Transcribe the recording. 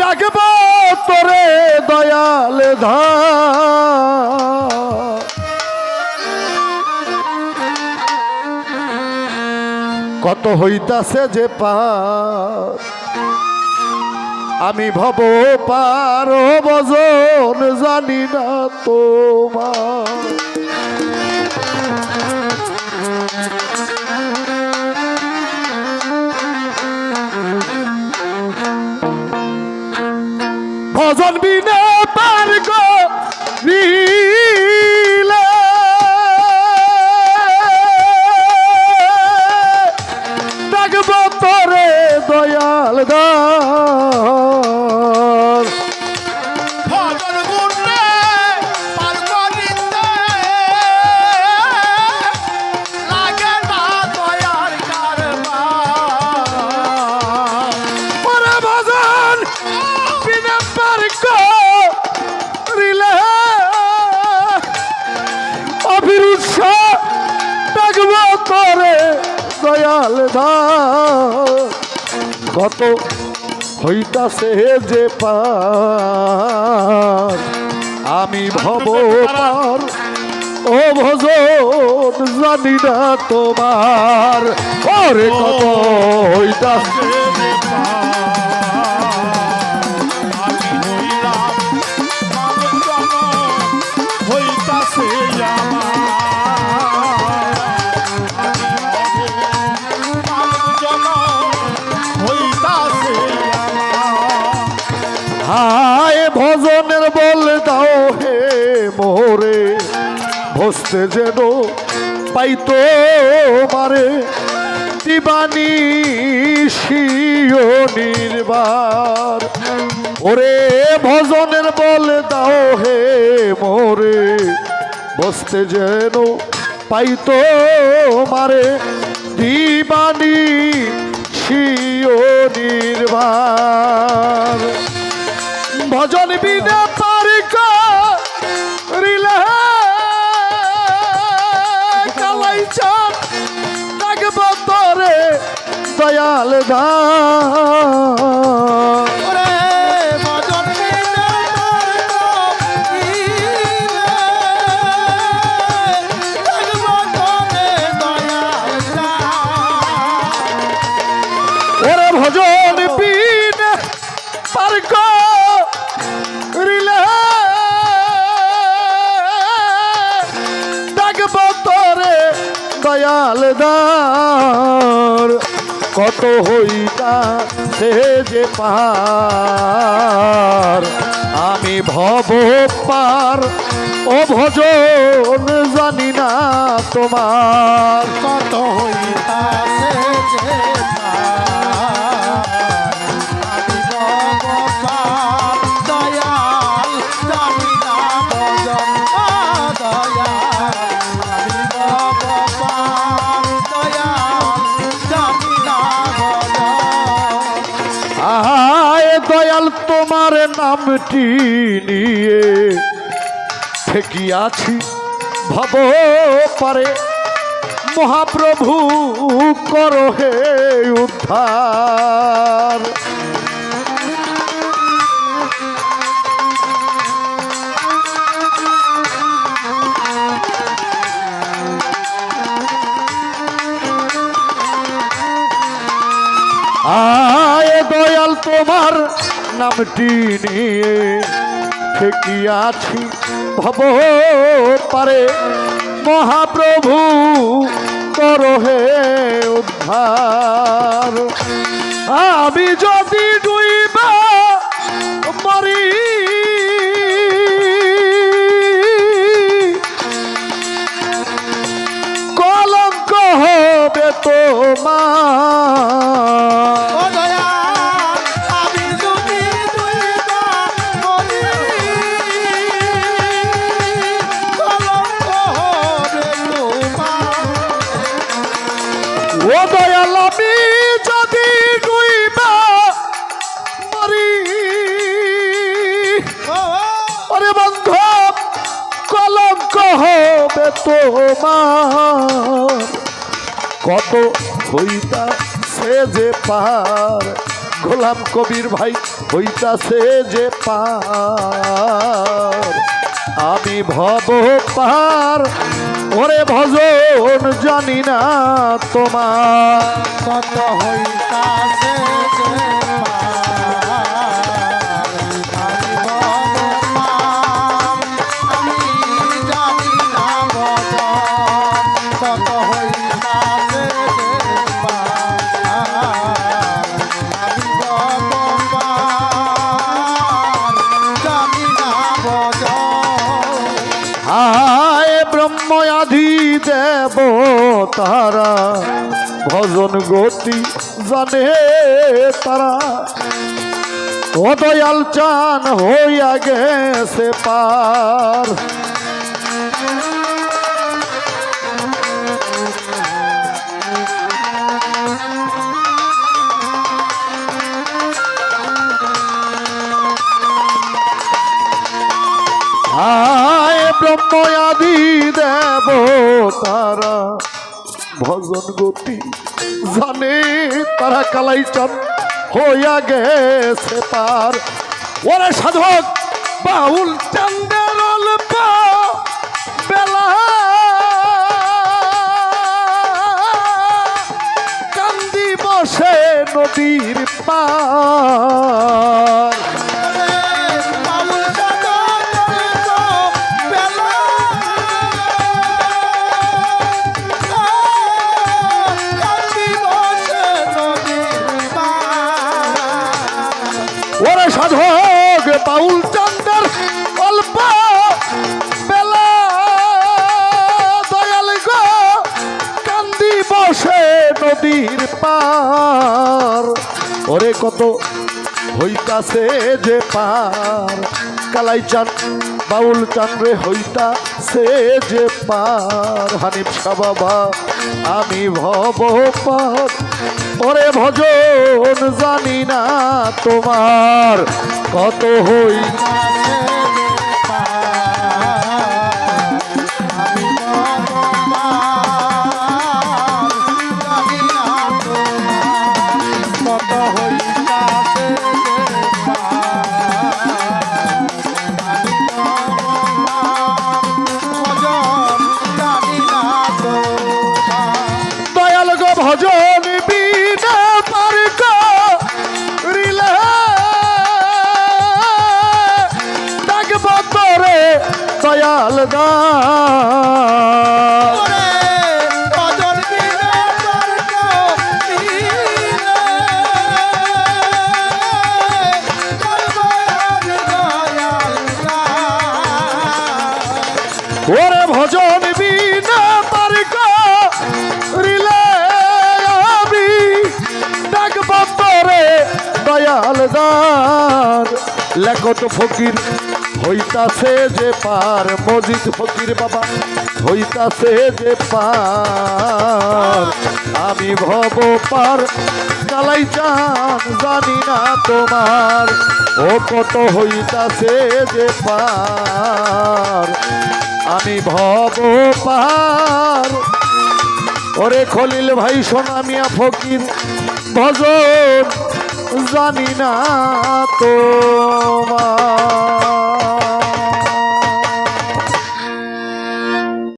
ডাকব তোরে দয়াল কত হইতাছে যে পার আমি ভব পার বজন জানি না তোমার। ভজন দার কত হইতাছে যে পার। আমি ভব পার। ও ভজন জানি না তোমার। পরে কত হইতাছে ভসতে যেন পাইতো মারে দিবানি শিও নির্বার ওরে ভজনের বল দাও হে মোরে, বসতে যেন পাইতো মারে দিবানি শিও নির্বার ভজন বিনা পারি করিলে চান তরে তোরে দয়াল দা। দয়াল দার, কত হইতা সে যে পার। আমি ভব পার, ও ভজন জানি না তোমার। কত হইতা সে যে দয়াল তোমার নামটি নিয়ে থেকে আছি ভব পারে। মহাপ্রভু করো হে উদ্ধার। তোমার নামটি নিয়ে ঠেকিয়াছি। ভব পারে মহাপ্রভু করো হে উদ্ধার। আমি যদি ডুইবা তোমার। কত হইতা সে যে পার, গোলাম কবির ভাই হইতাছে যে পার। আমি ভব পার, ওরে ভজন জানি না তোমার। কত হইতা যে তারা ভজন গতি জানে তারা। ও চান হইয়া গেছে পার। আয় ব্রহ্ম আদি দেব তারা ভজন গতি জানে তারা কালাই চান হইয়া গেছে পার ওরে সাধক, বাউল চান্দের অল্প বেলা। কান্দি বসে নদীর পার নদীর পার। ওরে কত হইতাছে যে পার। কালাই চান, বাউল চান রে হইতা সে যে পার। হানিফ বাবা, আমি ভব পার ওরে ভজন জানি না তোমার কত হই লেখত ফকির। হইতাছে যে পার, মজিদ ফকির বাবা। হইতাছে যে পার, আমি ভব পার। কালাই চান, জানি না তোমার। ও কত হইতাছে যে পার, আমি ভব পার। ওরে খলিল ভাই সোনামিয়া ফকির, ভজন জানি না তোমার।